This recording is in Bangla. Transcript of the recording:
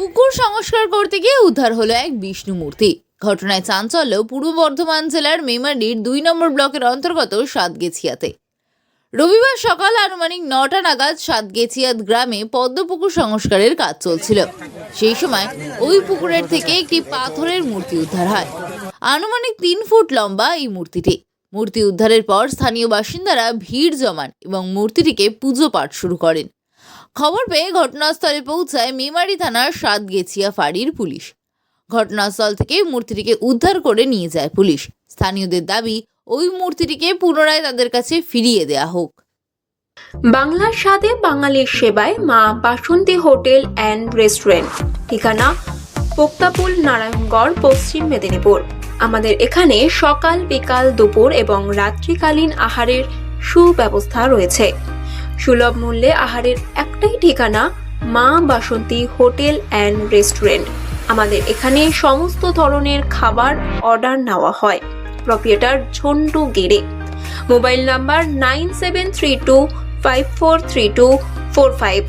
পুকুর সংস্কার করতে গিয়ে উদ্ধার হলো এক বিষ্ণু মূর্তি ঘটনায় চাঞ্চল্য পূর্ব বর্ধমান জেলার মেমারির দুই নম্বর ব্লকের অন্তর্গত সাতগেছিয়াতে। রবিবার সকাল আনুমানিক নটা নাগাদ সাতগেছিয়াত গ্রামে পদ্মপুকুর সংস্কারের কাজ চলছিল। সেই সময় ওই পুকুরের থেকে একটি পাথরের মূর্তি উদ্ধার হয়। আনুমানিক তিন ফুট লম্বা এই মূর্তিটি। মূর্তি উদ্ধারের পর স্থানীয় বাসিন্দারা ভিড় জমান এবং মূর্তিটিকে পুজো পাঠ শুরু করেন। খবর পেয়ে ঘটনাস্থলে পৌঁছায় মেমারি থানার সাতগেছিয়া ফাঁড়ির পুলিশ। ঘটনাস্থল থেকে মূর্তিটিকে উদ্ধার করে নিয়ে যায় পুলিশ। স্থানীয়দের দাবি, ওই মূর্তিটিকে পুনরায় তাদের কাছে ফিরিয়ে দেয়া হোক। বাংলার স্বাদে বাঙালির সেবায় মা বাসন্তী হোটেল অ্যান্ড রেস্টুরেন্ট। ঠিকানা, পোক্তাপুল নারায়ণগড়, পশ্চিম মেদিনীপুর। আমাদের এখানে সকাল বিকাল দুপুর এবং রাত্রিকালীন আহারের সুব্যবস্থা রয়েছে। সুলভ মূল্যে আহারের একটাই ঠিকানা মা বাসন্তী হোটেল অ্যান্ড রেস্টুরেন্ট। আমাদের এখানে সমস্ত ধরনের খাবার অর্ডার নেওয়া হয়। প্রপ্রিয়েটার ঝন্টু গেড়ে mobile number nine seven three two five four three two four five.